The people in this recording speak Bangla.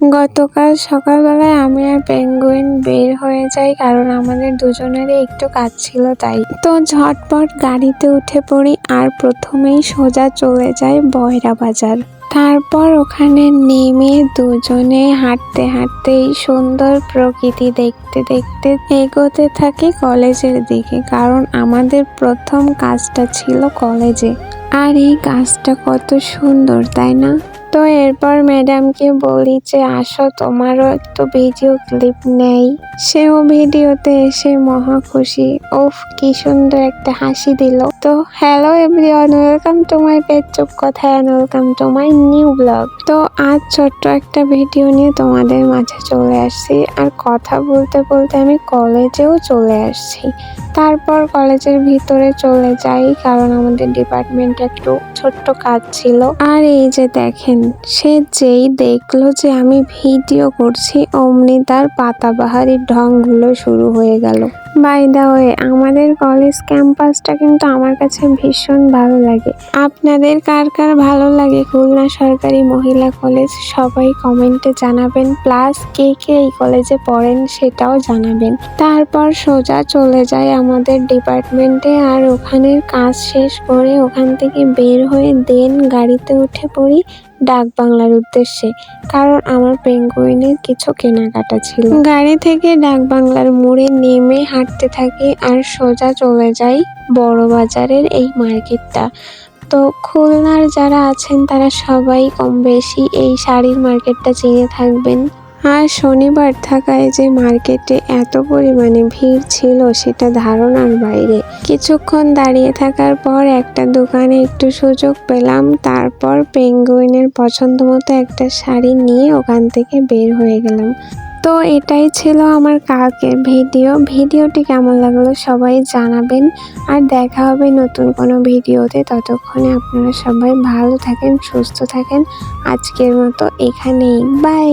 গতকাল সকালবেলায় আমি আর পেঙ্গুইন বের হয়ে যাই কারণ আমাদের দুজনেরই একটু কাজ ছিল তাই। তো ঝটপট গাড়িতে উঠে পড়ি আর প্রথমেই সোজা চলে যাই বয়রা বাজার। তারপর ওখানে নেমে দুজনে হাঁটতে হাঁটতে এই সুন্দর প্রকৃতি দেখতে দেখতে এগোতে থাকি কলেজের দিকে কারণ আমাদের প্রথম কাজটা ছিল কলেজে। আর এই কাজটা কত সুন্দর, তাই না? তো এরপর ম্যাডামকে বলি যে, আসো, তোমারও একটু ভিডিও ক্লিপ নেই। সেও ভিডিওতে এসে মহা খুশি। ওফ, কি সুন্দর একটা হাসি দিল। তো, hello everyone, welcome to my page চুপ কথা and welcome to my new blog. তো, আজ ছোট্ট একটা ভিডিও নিয়ে তোমাদের মাঝে চলে আসছি। আর কথা বলতে বলতে আমি কলেজেও চলে আসছি। তারপর কলেজের ভিতরে চলে যাই, কারণ আমাদের ডিপার্টমেন্টে একটু ছোট্ট কাজ ছিল। আর এই যে দেখেন সে যেই দেখল যে আমি ভিডিও করছি অমনি তার পাতাবাহারি ঢংগুলো শুরু হয়ে গেল। বাই দা ওয়ে আমাদের কলেজ ক্যাম্পাসটা কিন্তু আমার কাছে ভীষণ ভালো লাগে। আপনাদের কার কার ভালো লাগে? খুলনা সরকারি মহিলা কলেজ সবাই কমেন্টে জানাবেন প্লাস কে কে এই কলেজে পড়েন সেটাও জানাবেন। তারপর সোজা চলে যায় আমাদের ডিপার্টমেন্টে আর ওখানের কাজ শেষ করে ওখান থেকে বের হয়ে দেন গাড়িতে উঠে পড়ি ডাক বাংলার উদ্দেশ্যে, কারণ আমার পেঙ্গুইনের কিছু কেনাকাটা ছিল। গাড়ি থেকে ডাক বাংলার মোড়ে নেমে হাঁটতে থাকি আর সোজা চলে যাই বড় বাজারের এই মার্কেটটা। তো খুলনার যারা আছেন, তারা সবাই কম বেশি এই শাড়ির মার্কেটটা চিনে থাকবেন। আর শনিবার থাকায় যে মার্কেটে এত পরিমাণে ভিড় ছিল, সেটা ধারণার বাইরে। কিছুক্ষণ দাঁড়িয়ে থাকার পর একটা দোকানে একটু সুযোগ পেলাম, তারপর পেঙ্গুইনের পছন্দ মতো একটা শাড়ি নিয়ে ওখান থেকে বের হয়ে গেলাম। তো এটাই ছিল আমার কালকের ভিডিও। ভিডিওটি কেমন লাগল সবাই জানাবেন। আর দেখা হবে নতুন কোনো ভিডিওতে। ততক্ষণে আপনারা সবাই ভালো থাকেন, সুস্থ থাকেন। আজকের মতো এখানেই। বাই